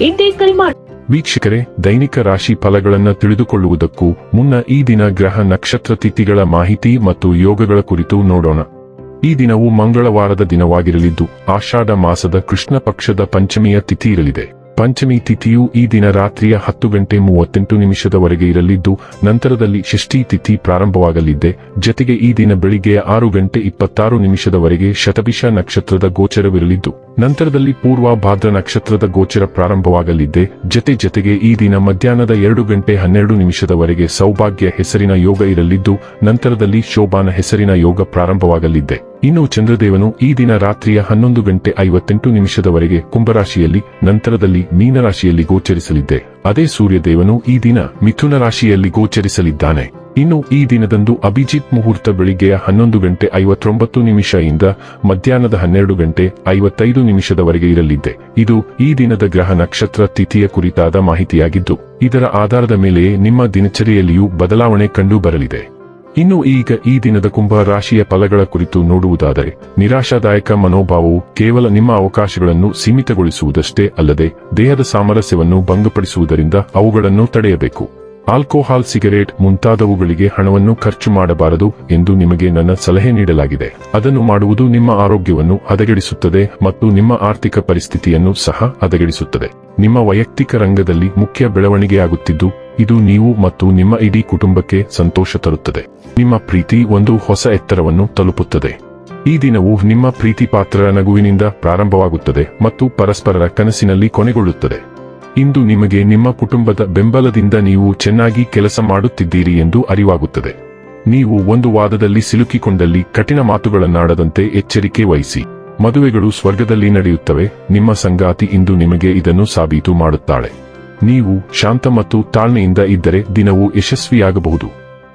ಇಂದೇ ಮಾಡಿ. ವೀಕ್ಷಕರೇ, ದೈನಿಕ ರಾಶಿ ಫಲಗಳನ್ನು ತಿಳಿದುಕೊಳ್ಳುವುದಕ್ಕೂ ಮುನ್ನ ಈ ದಿನ ಗ್ರಹ ನಕ್ಷತ್ರ ತಿಥಿಗಳ ಮಾಹಿತಿ ಮತ್ತು ಯೋಗಗಳ ಕುರಿತು ನೋಡೋಣ. ಈ ದಿನವು ಮಂಗಳವಾರದ ದಿನವಾಗಿರಲಿದ್ದು, ಆಷಾಢ ಮಾಸದ ಕೃಷ್ಣ ಪಕ್ಷದ ಪಂಚಮಿಯ ತಿಥಿ ಇರಲಿದೆ. ಪಂಚಮಿ ತಿಥಿಯು ಈ ದಿನ ರಾತ್ರಿಯ ಹತ್ತು ಗಂಟೆ ಮೂವತ್ತೆಂಟು ನಿಮಿಷದವರೆಗೆ ಇರಲಿದ್ದು, ನಂತರದಲ್ಲಿ ಷಷ್ಠಿ ತಿಥಿ ಪ್ರಾರಂಭವಾಗಲಿದ್ದೆ ಜತೆಗೆ ಈ ದಿನ ಬೆಳಿಗ್ಗೆಯ ಆರು ಗಂಟೆ ಇಪ್ಪತ್ತಾರು ನಿಮಿಷದವರೆಗೆ ಶತಭಿಷ ನಕ್ಷತ್ರದ ಗೋಚರವಿರಲಿದ್ದು, ನಂತರದಲ್ಲಿ ಪೂರ್ವ ಭಾದ್ರ ನಕ್ಷತ್ರದ ಗೋಚರ ಪ್ರಾರಂಭವಾಗಲಿದೆ. ಜತೆ ಜತೆಗೆ ಈ ದಿನ ಮಧ್ಯಾಹ್ನದ ಎರಡು ಗಂಟೆ ಹನ್ನೆರಡು ನಿಮಿಷದವರೆಗೆ ಸೌಭಾಗ್ಯ ಹೆಸರಿನ ಯೋಗ ಇರಲಿದ್ದು, ನಂತರದಲ್ಲಿ ಶೋಭಾನ ಹೆಸರಿನ ಯೋಗ ಪ್ರಾರಂಭವಾಗಲಿದ್ದೆ ಇನ್ನು ಚಂದ್ರದೇವನು ಈ ದಿನ ರಾತ್ರಿಯ ಹನ್ನೊಂದು ಗಂಟೆ ಐವತ್ತೆಂಟು ನಿಮಿಷದವರೆಗೆ ಕುಂಭರಾಶಿಯಲ್ಲಿ, ನಂತರದಲ್ಲಿ ಮೀನರಾಶಿಯಲ್ಲಿ ಗೋಚರಿಸಲಿದ್ದೆ. ಅದೇ ಸೂರ್ಯದೇವನು ಈ ದಿನ ಮಿಥುನ ರಾಶಿಯಲ್ಲಿ ಗೋಚರಿಸಲಿದ್ದಾನೆ. ಇನ್ನು ಈ ದಿನದಂದು ಅಭಿಜಿತ್ ಮುಹೂರ್ತ ಬೆಳಿಗ್ಗೆಯ ಹನ್ನೊಂದು ಗಂಟೆ ಐವತ್ತೊಂಬತ್ತು ನಿಮಿಷ ಇಂದ ಮಧ್ಯಾಹ್ನದ ಹನ್ನೆರಡು ಗಂಟೆ ಐವತ್ತೈದು ನಿಮಿಷದವರೆಗೆ ಇರಲಿದ್ದೆ. ಇದು ಈ ದಿನದ ಗ್ರಹ ನಕ್ಷತ್ರ ತಿಥಿಯ ಕುರಿತಾದ ಮಾಹಿತಿಯಾಗಿದ್ದು, ಇದರ ಆಧಾರದ ಮೇಲೆಯೇ ನಿಮ್ಮ ದಿನಚರಿಯಲ್ಲಿಯೂ ಬದಲಾವಣೆ ಕಂಡು ಬರಲಿದೆ ಇನ್ನು ಈಗ ಈ ದಿನದ ಕುಂಭ ರಾಶಿಯ ಫಲಗಳ ಕುರಿತು ನೋಡುವುದಾದರೆ, ನಿರಾಶಾದಾಯಕ ಮನೋಭಾವವು ಕೇವಲ ನಿಮ್ಮ ಅವಕಾಶಗಳನ್ನು ಸೀಮಿತಗೊಳಿಸುವುದಷ್ಟೇ ಅಲ್ಲದೆ ದೇಹದ ಸಾಮರಸ್ಯವನ್ನು ಭಂಗಪಡಿಸುವುದರಿಂದ ಅವುಗಳನ್ನು ತಡೆಯಬೇಕು. ಆಲ್ಕೋಹಾಲ್ ಸಿಗರೇಟ್ ಮುಂತಾದವುಗಳಿಗೆ ಹಣವನ್ನು ಖರ್ಚು ಮಾಡಬಾರದು ಎಂದು ನಿಮಗೆ ನನ್ನ ಸಲಹೆ ನೀಡಲಾಗಿದೆ. ಅದನ್ನು ಮಾಡುವುದು ನಿಮ್ಮ ಆರೋಗ್ಯವನ್ನು ಹದಗೆಡಿಸುತ್ತದೆ ಮತ್ತು ನಿಮ್ಮ ಆರ್ಥಿಕ ಪರಿಸ್ಥಿತಿಯನ್ನು ಸಹ ಹದಗೆಡಿಸುತ್ತದೆ. ನಿಮ್ಮ ವೈಯಕ್ತಿಕ ರಂಗದಲ್ಲಿ ಮುಖ್ಯ ಬೆಳವಣಿಗೆಯಾಗುತ್ತಿದ್ದು ಇದು ನೀವು ಮತ್ತು ನಿಮ್ಮ ಇಡೀ ಕುಟುಂಬಕ್ಕೆ ಸಂತೋಷ ತರುತ್ತದೆ. ನಿಮ್ಮ ಪ್ರೀತಿ ಒಂದು ಹೊಸ ಎತ್ತರವನ್ನು ತಲುಪುತ್ತದೆ. ಈ ದಿನವು ನಿಮ್ಮ ಪ್ರೀತಿ ಪಾತ್ರರ ನಗುವಿನಿಂದ ಪ್ರಾರಂಭವಾಗುತ್ತದೆ ಮತ್ತು ಪರಸ್ಪರರ ಕನಸಿನಲ್ಲಿ ಕೊನೆಗೊಳ್ಳುತ್ತದೆ. ಇಂದು ನಿಮಗೆ ನಿಮ್ಮ ಕುಟುಂಬದ ಬೆಂಬಲದಿಂದ ನೀವು ಚೆನ್ನಾಗಿ ಕೆಲಸ ಮಾಡುತ್ತಿದ್ದೀರಿ ಎಂದು ಅರಿವಾಗುತ್ತದೆ. ನೀವು ಒಂದು ವಾದದಲ್ಲಿ ಸಿಲುಕಿಕೊಂಡಲ್ಲಿ ಕಠಿಣ ಮಾತುಗಳನ್ನಾಡದಂತೆ ಎಚ್ಚರಿಕೆ ವಹಿಸಿ. ಮದುವೆಗಳು ಸ್ವರ್ಗದಲ್ಲಿ ನಡೆಯುತ್ತವೆ, ನಿಮ್ಮ ಸಂಗಾತಿ ಇಂದು ನಿಮಗೆ ಇದನ್ನು ಸಾಬೀತು ಮಾಡುತ್ತಾಳೆ. ನೀವು ಶಾಂತ ಮತ್ತು ತಾಳ್ಮೆಯಿಂದ ಇದ್ದರೆ ದಿನವು ಯಶಸ್ವಿಯಾಗಬಹುದು.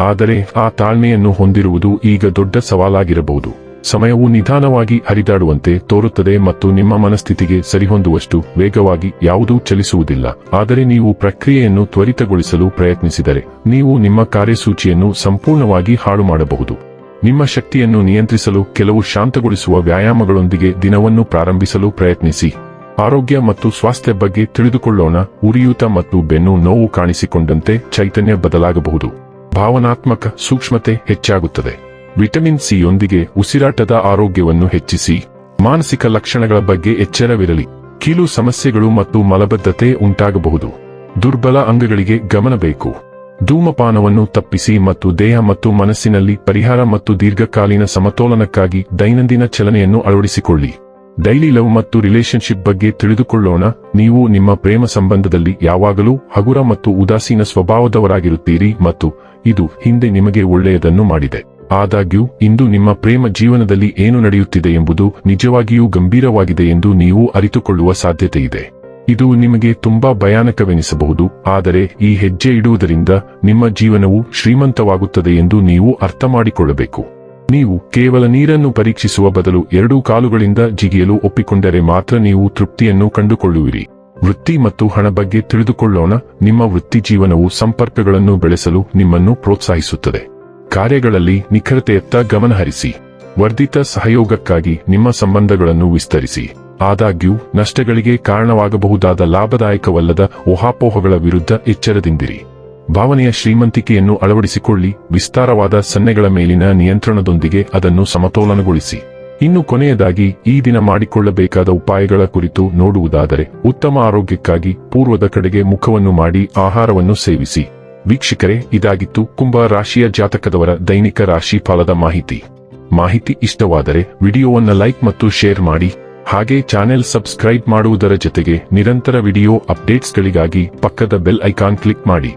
ಆದರೆ ಆ ತಾಳ್ಮೆಯನ್ನು ಹೊಂದಿರುವುದು ಈಗ ದೊಡ್ಡ ಸವಾಲಾಗಿರಬಹುದು. ಸಮಯವು ನಿಧಾನವಾಗಿ ಹರಿದಾಡುವಂತೆ ತೋರುತ್ತದೆ ಮತ್ತು ನಿಮ್ಮ ಮನಸ್ಥಿತಿಗೆ ಸರಿಹೊಂದುವಷ್ಟು ವೇಗವಾಗಿ ಯಾವುದೂ ಚಲಿಸುವುದಿಲ್ಲ. ಆದರೆ ನೀವು ಪ್ರಕ್ರಿಯೆಯನ್ನು ತ್ವರಿತಗೊಳಿಸಲು ಪ್ರಯತ್ನಿಸಿದರೆ ನೀವು ನಿಮ್ಮ ಕಾರ್ಯಸೂಚಿಯನ್ನು ಸಂಪೂರ್ಣವಾಗಿ ಹಾಳು ಮಾಡಬಹುದು ನಿಮ್ಮ ಶಕ್ತಿಯನ್ನು ನಿಯಂತ್ರಿಸಲು ಕೆಲವು ಶಾಂತಗೊಳಿಸುವ ವ್ಯಾಯಾಮಗಳೊಂದಿಗೆ ದಿನವನ್ನು ಪ್ರಾರಂಭಿಸಲು ಪ್ರಯತ್ನಿಸಿ. ಆರೋಗ್ಯ ಮತ್ತು ಸ್ವಾಸ್ಥ್ಯ ಬಗ್ಗೆ ತಿಳಿದುಕೊಳ್ಳೋಣ, ಉರಿಯೂತ ಮತ್ತು ಬೆನ್ನು ನೋವು ಕಾಣಿಸಿಕೊಂಡಂತೆ ಚೈತನ್ಯ ಬದಲಾಗಬಹುದು. ಭಾವನಾತ್ಮಕ ಸೂಕ್ಷ್ಮತೆ ಹೆಚ್ಚಾಗುತ್ತದೆ. ವಿಟಮಿನ್ ಸಿಯೊಂದಿಗೆ ಉಸಿರಾಟದ ಆರೋಗ್ಯವನ್ನು ಹೆಚ್ಚಿಸಿ, ಮಾನಸಿಕ ಲಕ್ಷಣಗಳ ಬಗ್ಗೆ ಎಚ್ಚರವಿರಲಿ. ಕೀಲು ಸಮಸ್ಯೆಗಳು ಮತ್ತು ಮಲಬದ್ಧತೆ ಉಂಟಾಗಬಹುದು. ದುರ್ಬಲ ಅಂಗಗಳಿಗೆ ಗಮನ ಬೇಕು ಧೂಮಪಾನವನ್ನು ತಪ್ಪಿಸಿ ಮತ್ತು ದೇಹ ಮತ್ತು ಮನಸ್ಸಿನಲ್ಲಿ ಪರಿಹಾರ ಮತ್ತು ದೀರ್ಘಕಾಲೀನ ಸಮತೋಲನಕ್ಕಾಗಿ ದೈನಂದಿನ ಚಲನೆಯನ್ನು ಅಳವಡಿಸಿಕೊಳ್ಳಿ. ಡೈಲಿ ಲವ್ ಮತ್ತು ರಿಲೇಶನ್ಶಿಪ್ ಬಗ್ಗೆ ತಿಳಿದುಕೊಳ್ಳೋಣ. ನೀವು ನಿಮ್ಮ ಪ್ರೇಮ ಸಂಬಂಧದಲ್ಲಿ ಯಾವಾಗಲೂ ಹಗುರ ಮತ್ತು ಉದಾಸೀನ ಸ್ವಭಾವದವರಾಗಿರುತ್ತೀರಿ ಮತ್ತು ಇದು ಹಿಂದೆ ನಿಮಗೆ ಒಳ್ಳೆಯದನ್ನು ಮಾಡಿದೆ. ಆದಾಗ್ಯೂ, ಇಂದು ನಿಮ್ಮ ಪ್ರೇಮ ಜೀವನದಲ್ಲಿ ಏನು ನಡೆಯುತ್ತಿದೆ ಎಂಬುದು ನಿಜವಾಗಿಯೂ ಗಂಭೀರವಾಗಿದೆ ಎಂದು ನೀವು ಅರಿತುಕೊಳ್ಳುವ ಸಾಧ್ಯತೆಯಿದೆ. ಇದು ನಿಮಗೆ ತುಂಬಾ ಭಯಾನಕವೆನಿಸಬಹುದು, ಆದರೆ ಈ ಹೆಜ್ಜೆ ಇಡುವುದರಿಂದ ನಿಮ್ಮ ಜೀವನವು ಶ್ರೀಮಂತವಾಗುತ್ತದೆ ಎಂದು ನೀವು ಅರ್ಥ ಮಾಡಿಕೊಳ್ಳಬೇಕು ನೀವು ಕೇವಲ ನೀರನ್ನು ಪರೀಕ್ಷಿಸುವ ಬದಲು ಎರಡೂ ಕಾಲುಗಳಿಂದ ಜಿಗಿಯಲು ಒಪ್ಪಿಕೊಂಡರೆ ಮಾತ್ರ ನೀವು ತೃಪ್ತಿಯನ್ನು ಕಂಡುಕೊಳ್ಳುವಿರಿ. ವೃತ್ತಿ ಮತ್ತು ಹಣ ಬಗ್ಗೆ ತಿಳಿದುಕೊಳ್ಳೋಣ. ನಿಮ್ಮ ವೃತ್ತಿ ಜೀವನವು ಸಂಪರ್ಕಗಳನ್ನು ಬೆಳೆಸಲು ನಿಮ್ಮನ್ನು ಪ್ರೋತ್ಸಾಹಿಸುತ್ತದೆ. ಕಾರ್ಯಗಳಲ್ಲಿ ನಿಖರತೆಯತ್ತ ಗಮನಹರಿಸಿ ವರ್ಧಿತ ಸಹಯೋಗಕ್ಕಾಗಿ ನಿಮ್ಮ ಸಂಬಂಧಗಳನ್ನು ವಿಸ್ತರಿಸಿ. ಆದಾಗ್ಯೂ, ನಷ್ಟಗಳಿಗೆ ಕಾರಣವಾಗಬಹುದಾದ ಲಾಭದಾಯಕವಲ್ಲದ ಊಹಾಪೋಹಗಳ ವಿರುದ್ಧ ಎಚ್ಚರದಿಂದಿರಿ. ಭಾವನೆಯ ಶ್ರೀಮಂತಿಕೆಯನ್ನು ಅಳವಡಿಸಿಕೊಳ್ಳಿ, ವಿಸ್ತಾರವಾದ ಸನ್ನೆಗಳ ಮೇಲಿನ ನಿಯಂತ್ರಣದೊಂದಿಗೆ ಅದನ್ನು ಸಮತೋಲನಗೊಳಿಸಿ. ಇನ್ನು ಕೊನೆಯದಾಗಿ, ಈ ದಿನ ಮಾಡಿಕೊಳ್ಳಬೇಕಾದ ಉಪಾಯಗಳ ಕುರಿತು ನೋಡುವುದಾದರೆ, ಉತ್ತಮ ಆರೋಗ್ಯಕ್ಕಾಗಿ ಪೂರ್ವದ ಕಡೆಗೆ ಮುಖವನ್ನು ಮಾಡಿ ಆಹಾರವನ್ನು ಸೇವಿಸಿ. ವೀಕ್ಷಕರೇ, ಇದಾಗಿತ್ತು ಕುಂಭ ರಾಶಿಯ ಜಾತಕದವರ ದೈನಿಕ ರಾಶಿ ಫಲದ ಮಾಹಿತಿ. ಮಾಹಿತಿ ಇಷ್ಟವಾದರೆ ವಿಡಿಯೋವನ್ನು ಲೈಕ್ ಮತ್ತು ಶೇರ್ ಮಾಡಿ. ಹಾಗೆ ಚಾನೆಲ್ ಸಬ್ಸ್ಕ್ರೈಬ್ ಮಾಡುವುದರ ಜೊತೆಗೆ ನಿರಂತರ ವಿಡಿಯೋ ಅಪ್ಡೇಟ್ಸ್ಗಳಿಗಾಗಿ ಪಕ್ಕದ ಬೆಲ್ ಐಕಾನ್ ಕ್ಲಿಕ್ ಮಾಡಿ.